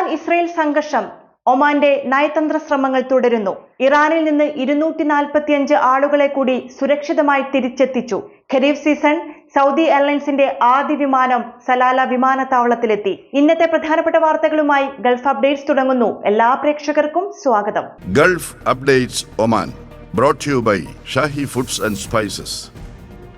Iran Israel സംഘർഷം ഒമാന്റെ നയതന്ത്ര ശ്രമങ്ങൾ തുടരുന്നു. ഇറാനിൽ നിന്ന് ഇരുന്നൂറ്റി നാൽപ്പത്തിയഞ്ച് ആളുകളെ കൂടി സുരക്ഷിതമായി തിരിച്ചെത്തിച്ചു. ഖരീഫ് സീസൺ സൗദി എയർലൈൻസിന്റെ ആദ്യ വിമാനം സലാല വിമാനത്താവളത്തിലെത്തി. ഇന്നത്തെ പ്രധാനപ്പെട്ട വാർത്തകളുമായി ഗൾഫ് അപ്ഡേറ്റ്സ് തുടങ്ങുന്നു. എല്ലാ പ്രേക്ഷകർക്കും സ്വാഗതം. Gulf updates Oman brought you by Shahi Foods and and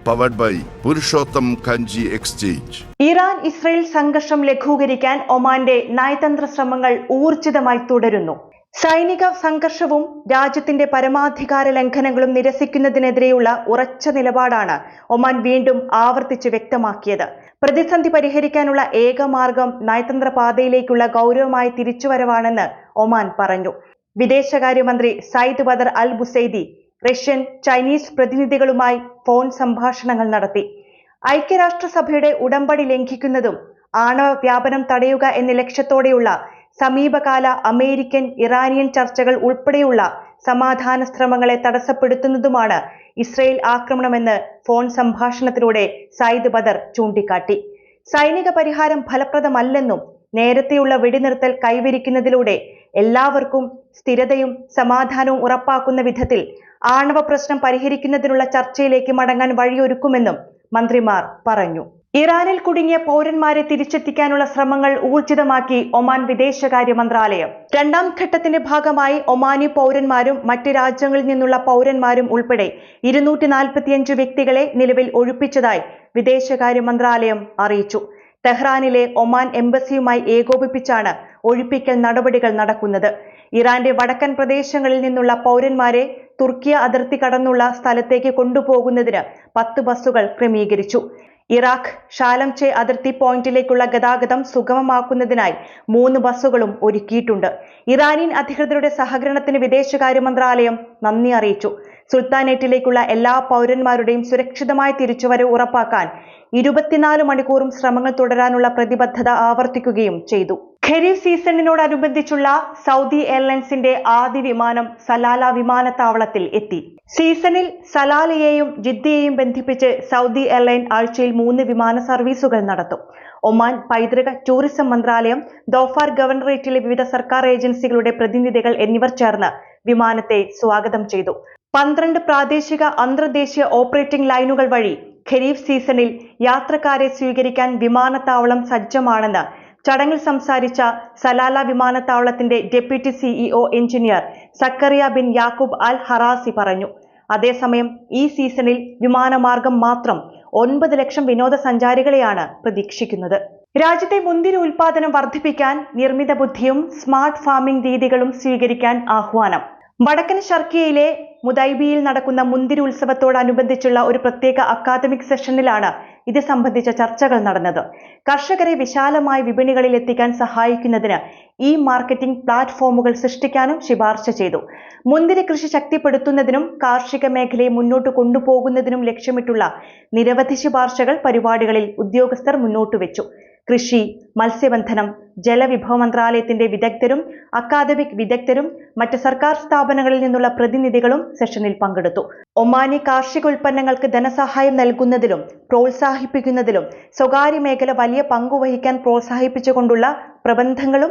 Spices. By Purushottam Kanji exchange Iran Israel സംഘർഷം ലഘൂകരിക്കാൻ ഒമാന്റെ നയതന്ത്ര ശ്രമങ്ങൾ ഊർജിതമായി തുടരുന്നു. സൈനിക സംഘർഷവും രാജ്യത്തിന്റെ പരമാധികാര ലംഘനങ്ങളും നിരസിക്കുന്നതിനെതിരെയുള്ള ഉറച്ച നിലപാടാണ് ഒമാൻ വീണ്ടും ആവർത്തിച്ച് വ്യക്തമാക്കിയത്. പ്രതിസന്ധി പരിഹരിക്കാനുള്ള ഏക മാർഗം നയതന്ത്ര പാതയിലേക്കുള്ള ഗൗരവമായ തിരിച്ചുവരവാണെന്ന് ഒമാൻ പറഞ്ഞു. വിദേശകാര്യമന്ത്രി Sayyid Badr al Busaidi Russian Chinese പ്രതിനിധികളുമായി ഫോൺ സംഭാഷണങ്ങൾ നടത്തി. ഐക്യരാഷ്ട്രസഭയുടെ ഉടമ്പടി ലംഘിക്കുന്നതും ആണവ വ്യാപനം തടയുക എന്ന ലക്ഷ്യത്തോടെയുള്ള സമീപകാല അമേരിക്കൻ ഇറാനിയൻ ചർച്ചകൾ ഉൾപ്പെടെയുള്ള സമാധാന ശ്രമങ്ങളെ തടസ്സപ്പെടുത്തുന്നതുമാണ് ഇസ്രയേൽ ആക്രമണമെന്ന് ഫോൺ സംഭാഷണത്തിലൂടെ സയ്യിദ് ബദർ ചൂണ്ടിക്കാട്ടി. സൈനിക പരിഹാരം ഫലപ്രദമല്ലെന്നും നേരത്തെയുള്ള വെടിനിർത്തൽ കൈവരിക്കുന്നതിലൂടെ എല്ലാവർക്കും സ്ഥിരതയും സമാധാനവും ഉറപ്പാക്കുന്ന വിധത്തിൽ ആണവ പ്രശ്നം പരിഹരിക്കുന്നതിനുള്ള ചർച്ചയിലേക്ക് മടങ്ങാൻ വഴിയൊരുക്കുമെന്നും മന്ത്രിമാർ പറഞ്ഞു. ഇറാനിൽ കുടുങ്ങിയ പൗരന്മാരെ തിരിച്ചെത്തിക്കാനുള്ള ശ്രമങ്ങൾ ഊർജിതമാക്കി ഒമാൻ വിദേശകാര്യ മന്ത്രാലയം. രണ്ടാം ഘട്ടത്തിന്റെ ഭാഗമായി ഒമാനി പൗരന്മാരും മറ്റ് രാജ്യങ്ങളിൽ നിന്നുള്ള പൗരന്മാരും ഉൾപ്പെടെ ഇരുന്നൂറ്റി വ്യക്തികളെ നിലവിൽ ഒഴിപ്പിച്ചതായി വിദേശകാര്യ മന്ത്രാലയം അറിയിച്ചു. തെഹ്റാനിലെ ഒമാൻ എംബസിയുമായി ഏകോപിപ്പിച്ചാണ് ഒഴിപ്പിക്കൽ നടപടികൾ നടക്കുന്നത്. ഇറാന്റെ വടക്കൻ പ്രദേശങ്ങളിൽ നിന്നുള്ള പൗരന്മാരെ തുർക്കിയ അതിർത്തി കടന്നുള്ള സ്ഥലത്തേക്ക് കൊണ്ടുപോകുന്നതിന് പത്ത് ബസ്സുകൾ ക്രമീകരിച്ചു. ഇറാഖ് ഷാലംചെ അതിർത്തി പോയിന്റിലേക്കുള്ള ഗതാഗതം സുഗമമാക്കുന്നതിനായി മൂന്ന് ബസ്സുകളും ഒരുക്കിയിട്ടുണ്ട്. ഇറാനിയൻ അധികൃതരുടെ സഹകരണത്തിന് വിദേശകാര്യ മന്ത്രാലയം നന്ദി അറിയിച്ചു. സുൽത്താനേറ്റിലേക്കുള്ള എല്ലാ പൗരന്മാരുടെയും സുരക്ഷിതമായ തിരിച്ചുവരവ് ഉറപ്പാക്കാൻ ഇരുപത്തിനാല് മണിക്കൂറും ശ്രമങ്ങൾ തുടരാനുള്ള പ്രതിബദ്ധത ആവർത്തിക്കുകയും ചെയ്തു. ഖരീഫ് സീസണിനോടനുബന്ധിച്ചുള്ള സൗദി എയർലൈൻസിന്റെ ആദ്യ വിമാനം സലാല വിമാനത്താവളത്തിൽ എത്തി. സീസണിൽ സലാലയെയും ജിദ്ദയെയും ബന്ധിപ്പിച്ച് സൗദി എയർലൈൻ ആഴ്ചയിൽ മൂന്ന് വിമാന സർവീസുകൾ നടത്തും. ഒമാൻ പൈതൃക ടൂറിസം മന്ത്രാലയം ദോഫാർ ഗവർണറേറ്റിലെ വിവിധ സർക്കാർ ഏജൻസികളുടെ പ്രതിനിധികൾ എന്നിവർ ചേർന്ന് വിമാനത്തെ സ്വാഗതം ചെയ്തു. പന്ത്രണ്ട് പ്രാദേശിക അന്തർദേശീയ ഓപ്പറേറ്റിംഗ് ലൈനുകൾ വഴി ഖരീഫ് സീസണിൽ യാത്രക്കാരെ സ്വീകരിക്കാൻ വിമാനത്താവളം സജ്ജമാണെന്ന് ചടങ്ങിൽ സംസാരിച്ച സലാല വിമാനത്താവളത്തിന്റെ deputy CEO engineer Zakariya bin Yaqoob al Harasi പറഞ്ഞു. അതേസമയം ഈ സീസണിൽ വിമാനമാർഗം മാത്രം ഒൻപത് ലക്ഷം വിനോദസഞ്ചാരികളെയാണ് പ്രതീക്ഷിക്കുന്നത്. രാജ്യത്തെ മുന്തിരി ഉൽപാദനം വർദ്ധിപ്പിക്കാൻ നിർമ്മിത ബുദ്ധിയും സ്മാർട്ട് ഫാമിംഗ് രീതികളും സ്വീകരിക്കാൻ ആഹ്വാനം. വടക്കൻ ഷർക്കിയയിലെ മുദൈബിയിൽ നടക്കുന്ന മുന്തിരി ഉത്സവത്തോടനുബന്ധിച്ചുള്ള ഒരു പ്രത്യേക അക്കാദമിക് സെഷനിലാണ് ഇത് സംബന്ധിച്ച ചർച്ചകൾ നടന്നത്. കർഷകരെ വിശാലമായ വിപണികളിൽ എത്തിക്കാൻ സഹായിക്കുന്നതിന് ഈ മാർക്കറ്റിംഗ് പ്ലാറ്റ്ഫോമുകൾ സൃഷ്ടിക്കാനും ശുപാർശ ചെയ്തു. മുന്തിരി കൃഷി ശക്തിപ്പെടുത്തുന്നതിനും കാർഷിക മേഖലയെ മുന്നോട്ട് കൊണ്ടുപോകുന്നതിനും ലക്ഷ്യമിട്ടുള്ള നിരവധി ശുപാർശകൾ പരിപാടികളിൽ ഉദ്യോഗസ്ഥർ മുന്നോട്ട് വെച്ചു കൃഷി മത്സ്യബന്ധനം ജലവിഭവ മന്ത്രാലയത്തിന്റെ വിദഗ്ധരും അക്കാദമിക് വിദഗ്ധരും മറ്റ് സർക്കാർ സ്ഥാപനങ്ങളിൽ നിന്നുള്ള പ്രതിനിധികളും സെഷനിൽ പങ്കെടുത്തു. ഒമാനി കാർഷിക ഉൽപ്പന്നങ്ങൾക്ക് ധനസഹായം നൽകുന്നതിലും പ്രോത്സാഹിപ്പിക്കുന്നതിലും സ്വകാര്യ മേഖല വലിയ പങ്കുവഹിക്കാൻ പ്രോത്സാഹിപ്പിച്ചുകൊണ്ടുള്ള പ്രബന്ധങ്ങളും